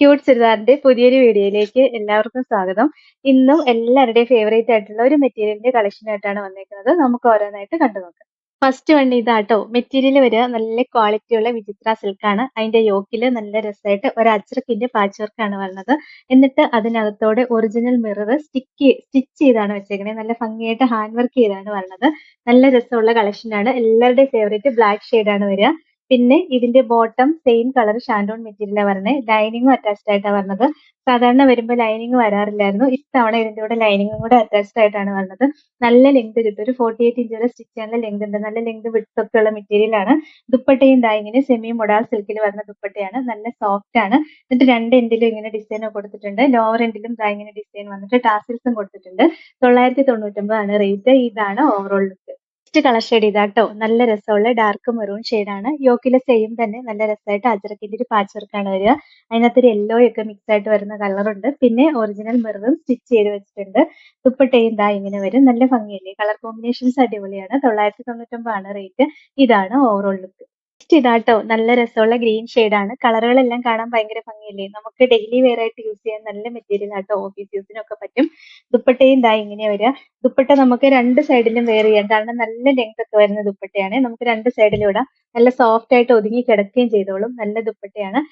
Cute ചുരിദാറിന്റെ പുതിയൊരു വീഡിയോയിലേക്ക് എല്ലാവർക്കും സ്വാഗതം. ഇന്നും എല്ലാവരുടെയും ഫേവറേറ്റ് ആയിട്ടുള്ള ഒരു മെറ്റീരിയലിന്റെ കളക്ഷൻ ആയിട്ടാണ് വന്നേക്കുന്നത്. നമുക്ക് ഓരോന്നായിട്ട് കണ്ടു നോക്കാം. ഫസ്റ്റ് വൺ ഇതാട്ടോ. മെറ്റീരിയൽ വരിക നല്ല ക്വാളിറ്റി ഉള്ള വിചിത്ര സിൽക്ക് ആണ്. അതിന്റെ യോക്കിൽ നല്ല രസമായിട്ട് ഒരു അച്ചറക്കിന്റെ പാച്ച് വർക്ക് ആണ് വരുന്നത് എന്നിട്ട് അതിനകത്തോടെ ഒറിജിനൽ മിറർ സ്റ്റിക്ക് സ്റ്റിച്ച് ചെയ്താണ് വെച്ചേക്കുന്നത് നല്ല ഭംഗിയായിട്ട് ഹാൻഡ് വർക്ക് ചെയ്താണ് വരുന്നത് നല്ല രസമുള്ള കളക്ഷനാണ് എല്ലാവരുടെയും ഫേവറേറ്റ് ബ്ലാക്ക് ആണ് വരിക. പിന്നെ ഇതിന്റെ ബോട്ടം സെയിം കളർ ഷാൻഡോൺ മെറ്റീരിയലാണ് വരുന്നത് ലൈനിങ്ങും അറ്റാച്ച്ഡ് ആയിട്ടാണ് വരുന്നത് സാധാരണ വരുമ്പോൾ ലൈനിങ് വരാറില്ലായിരുന്നു. ഇത്തവണ ഇതിന്റെ കൂടെ ലൈനിങ്ങും കൂടെ അറ്റാച്ച്ഡ് ആയിട്ടാണ് വരുന്നത് നല്ല ലെങ്ത് കിട്ടും. ഒരു ഫോർട്ടി എയ്റ്റ് ഇഞ്ച് വരെ സ്റ്റിച്ച് ചെയ്യാനുള്ള ലെങ്ത് ഉണ്ട്. നല്ല ലെങ്ത് വിട്ടൊക്കെ ഉള്ള മെറ്റീരിയൽ ആണ്. ദുപ്പട്ടയും ദാ ഇങ്ങനെ സെമി മൊഡാൾ സിൽക്കിൽ വരുന്ന ദുപ്പട്ടയാണ്. നല്ല സോഫ്റ്റ് ആണ്. എന്നിട്ട് രണ്ട് എൻഡിലും ഇങ്ങനെ ഡിസൈൻ കൊടുത്തിട്ടുണ്ട്. ലോവർ എൻഡിലും ദാ ഇങ്ങനെ ഡിസൈൻ വന്നിട്ട് ടാസിൽസും കൊടുത്തിട്ടുണ്ട്. തൊള്ളായിരത്തി തൊണ്ണൂറ്റൊമ്പതാണ് റേറ്റ് ഇതാണ് ഓവറോൾ നെക്സ്റ്റ് കളർ ഷെയ്ഡ് ഇതാട്ടോ. നല്ല രസമുള്ള ഡാർക്ക് മെറൂൺ ആണ്. യോക്കിലെ സെയിം തന്നെ. നല്ല രസമായിട്ട് അജറക്കിന്റെ ഒരു പാച്ച് വർക്കാണ് വരിക. അതിനകത്ത് ഒരു യെല്ലോ ഒക്കെ മിക്സ് ആയിട്ട് വരുന്ന കളർ ഉണ്ട്. പിന്നെ ഒറിജിനൽ മെറൂൺ സ്റ്റിച്ച് ചെയ്ത് വെച്ചിട്ടുണ്ട്. ദുപ്പട്ടയും ദാ ഇങ്ങനെ വരും. നല്ല ഭംഗിയല്ലേ? കളർ കോമ്പിനേഷൻസ് അടിപൊളിയാണ്. തൊള്ളായിരത്തി തൊണ്ണൂറ്റൊമ്പതാണ് റേറ്റ് ഇതാണ് ഓവറോൾ ലുക്ക് നെക്സ്റ്റ് ഇതാട്ടോ. നല്ല രസമുള്ള ഗ്രീൻ ആണ്. കളറുകളെല്ലാം കാണാൻ ഭയങ്കര ഭംഗിയല്ലേ? നമുക്ക് ഡെയിലി വെയർ ആയിട്ട് യൂസ് ചെയ്യാൻ നല്ല മെറ്റീരിയൽ ആട്ടോ ഓഫീസ് യൂസിനൊക്കെ പറ്റും. ദുപ്പട്ടയും ഇതാ ഇങ്ങനെ വരിക ദുപ്പട്ട നമുക്ക് രണ്ട് സൈഡിലും വെയർ ചെയ്യാം. കാരണം നല്ല ലെങ്ത് ഒക്കെ വരുന്ന ദുപ്പട്ടയാണ്. നമുക്ക് രണ്ട് സൈഡിലും ഇടാം. നല്ല സോഫ്റ്റ് ആയിട്ട് ഒതുങ്ങി കിടക്കുകയും ചെയ്തോളും. നല്ല ദുപ്പട്ടയാണ്.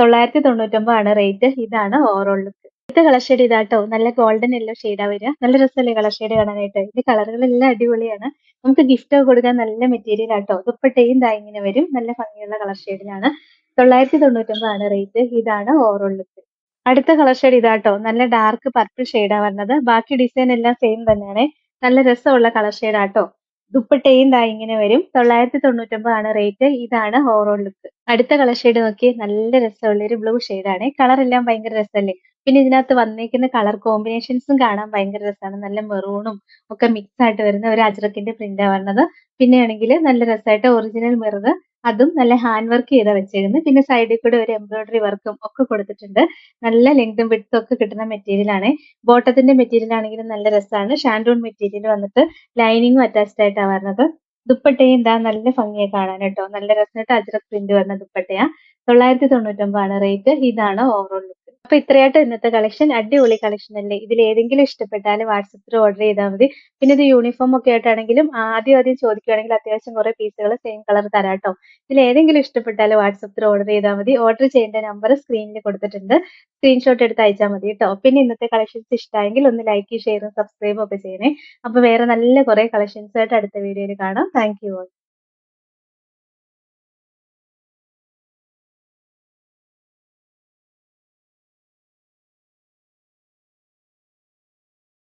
തൊള്ളായിരത്തി തൊണ്ണൂറ്റൊമ്പതാണ് റേറ്റ് ഇതാണ് ഓവറോൾ ലുക്ക് അടുത്ത കളർ ഷെയ്ഡ് ഇതാട്ടോ. നല്ല ഗോൾഡൻ യെല്ലോ ഷെയ്ഡാ വരിക. നല്ല രസമല്ലേ കളർ ഷെയ്ഡ് കാണാനായിട്ട്. ഇത് കളറുകളെല്ലാം അടിപൊളിയാണ്. നമുക്ക് ഗിഫ്റ്റ് ഒക്കെ കൊടുക്കാൻ നല്ല മെറ്റീരിയൽ ആട്ടോ. ദുപ്പട്ടയും ദാ ഇങ്ങനെ വരും. നല്ല ഭംഗിയുള്ള കളർ ഷെയ്ഡിലാണ് തൊള്ളായിരത്തി തൊണ്ണൂറ്റൊമ്പതാണ് റേറ്റ് ഇതാണ് ഓവറോൾ ലുക്ക് അടുത്ത കളർ ഷെയ്ഡ് ഇതാട്ടോ. നല്ല ഡാർക്ക് പർപ്പിൾ ഷെയ്ഡാ വരുന്നത് ബാക്കി ഡിസൈൻ എല്ലാം സെയിം തന്നെയാണ്. നല്ല രസമുള്ള കളർ ഷെയ്ഡ് ആട്ടോ. ദുപ്പട്ടയും ദാ ഇങ്ങനെ വരും. തൊള്ളായിരത്തി തൊണ്ണൂറ്റൊമ്പതാണ് റേറ്റ് ഇതാണ് ഓവറോൾ ലുക്ക് അടുത്ത കളർ ഷെയ്ഡ് നോക്കി നല്ല രസമുള്ള ഒരു ബ്ലൂ ഷെയ്ഡാണ് കളർ എല്ലാം ഭയങ്കര രസമല്ലേ? പിന്നെ ഇതിനകത്ത് വന്നേക്കുന്ന കളർ കോമ്പിനേഷൻസും കാണാൻ ഭയങ്കര രസമാണ്. നല്ല മെറൂണും ഒക്കെ മിക്സ് ആയിട്ട് വരുന്ന ഒരു അജ്രക്കിന്റെ പ്രിന്റാണ് വന്നത് പിന്നെയാണെങ്കിൽ നല്ല രസമായിട്ട് ഒറിജിനൽ മിറർ അതും നല്ല ഹാൻഡ് വർക്ക് ചെയ്താ വെച്ചേക്കുന്നത്. പിന്നെ സൈഡിൽ കൂടെ ഒരു എംബ്രോയിഡറി വർക്കും ഒക്കെ കൊടുത്തിട്ടുണ്ട്. നല്ല ലെങ്തും വിഡ്ത്തും ഒക്കെ കിട്ടുന്ന മെറ്റീരിയൽ ആണ്. ബോട്ടത്തിന്റെ മെറ്റീരിയൽ ആണെങ്കിലും നല്ല രസമാണ്. ഷാൻഡൂൺ മെറ്റീരിയൽ വന്നിട്ട് ലൈനിങ്ങും അറ്റാച്ച്ഡ് ആയിട്ടാണ് വരുന്നത് ദുപ്പട്ടയും എന്താ നല്ല ഭംഗിയെ കാണാൻ കേട്ടോ. നല്ല രസമായിട്ട് അജ്രക് പ്രിന്റ് വരുന്ന ദുപ്പട്ടയാ. തൊള്ളായിരത്തി തൊണ്ണൂറ്റൊമ്പതാണ്. റേറ്റ് ഇതാണ് ഓവറോൾ അപ്പൊ ഇത്രയായിട്ട് ഇന്നത്തെ കളക്ഷൻ അടിപൊളി കളക്ഷൻ അല്ലേ? ഇതിൽ ഏതെങ്കിലും ഇഷ്ടപ്പെട്ടാൽ വാട്സപ്പിൽ ഓർഡർ ചെയ്താൽ മതി. പിന്നെ ഇത് യൂണിഫോം ഒക്കെ ആയിട്ടാണെങ്കിലും ആദ്യം ആദ്യം ചോദിക്കുകയാണെങ്കിൽ അത്യാവശ്യം കുറെ പീസുകൾ സെയിം കളർ തരാം കേട്ടോ ഇതിൽ ഏതെങ്കിലും ഇഷ്ടപ്പെട്ടാൽ വാട്സപ്പിൽ ഓർഡർ ചെയ്താൽ മതി. ഓർഡർ ചെയ്യേണ്ട നമ്പർ സ്ക്രീനിൽ കൊടുത്തിട്ടുണ്ട്. സ്ക്രീൻഷോട്ട് എടുത്ത് അയച്ചാൽ മതി കേട്ടോ പിന്നെ ഇന്നത്തെ കളക്ഷൻസ് ഇഷ്ടമായെങ്കിൽ ഒന്ന് ലൈക്ക് ഷെയറും സബ്സ്ക്രൈബും ഒക്കെ ചെയ്യണേ. അപ്പൊ വേറെ നല്ല കുറെ കളക്ഷൻസ് ആയിട്ട് അടുത്ത വീഡിയോയിൽ കാണാം. Thank you